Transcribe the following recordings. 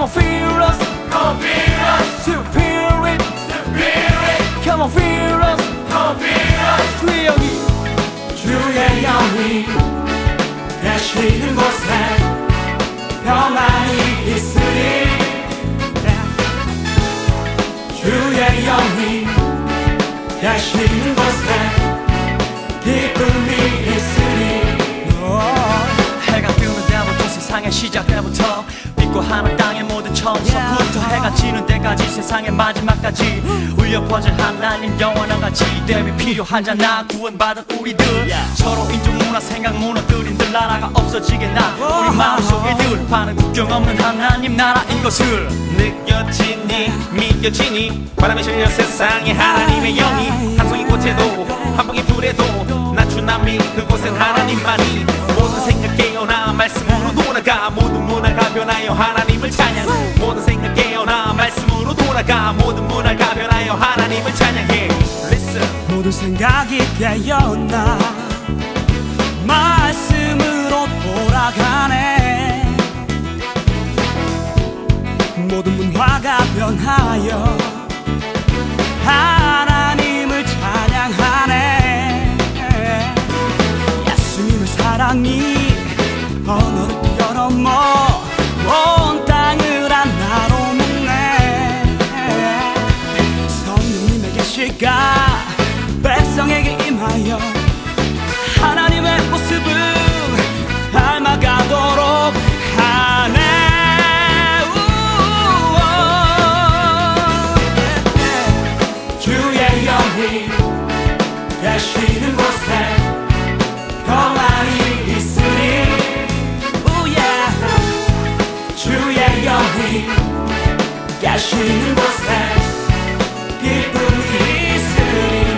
Come on, feel us. Come feel us, Spirit. Spirit. Come on, feel us. Come feel us. 주의 영이 주의 영이 계시는 곳에 평안이 있으리 주의 영이 계시는 곳에 기쁨이 있으리 해가 뜨는 때부터 세상의 시작 때부터 땅의 모든 처음서부터 해가 지는 때까지 세상의 마지막까지. 울려 퍼질 하나님 영원한 가치. 대비 필요하잖아. 구원받은 우리들. 서로 인종 문화 생각 무너뜨린 들 나라가 없어지겠나. 우리 마음속에 늘 파는 국경 없는 하나님 나라인 것을. 느껴지니 믿겨지니. 바람에 실려 세상에 하나님의 영이 깨어나? 말씀으로 돌아가네. 모든 문화가 변하여 하나님을 찬양하네. 예수님의 사랑이 계시는 곳에 평안이 있으리. 우야. 주의 영이 계시는 곳에 기쁨이 있으리.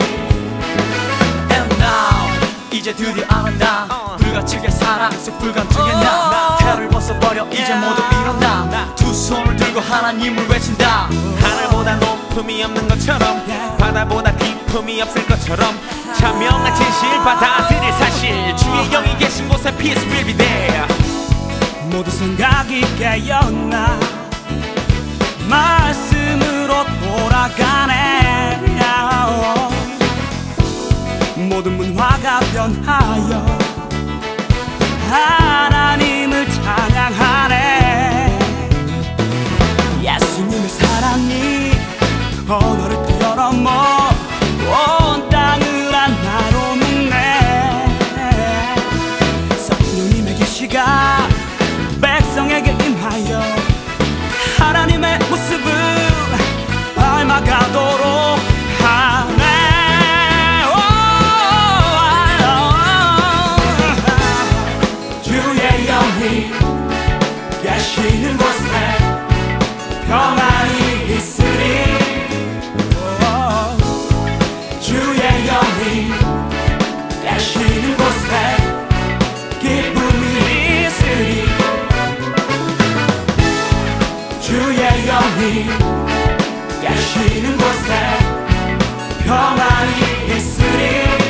And now 이제 드디어 알았나 불가치게 사랑 속 불감증의 나. 태를 벗어버려 이제 모두 일어나. 두 손을 들고 하나님을 외친다. 하늘보다 높음이 없는 것처럼 바다보다 깊 음이 없을 것처럼 자명한 진실 받아들일 사실. 주의 영이 계신 곳에 peace will be there. 모든 생각이 깨어나 말씀으로 돌아가네. 모든 문화가 변하여 하나 계시는 곳에 평안이 있으리. 주의 영이 계시는 곳에 기쁨이 있으리. 주의 영이 계시는 곳에 평안이 있으리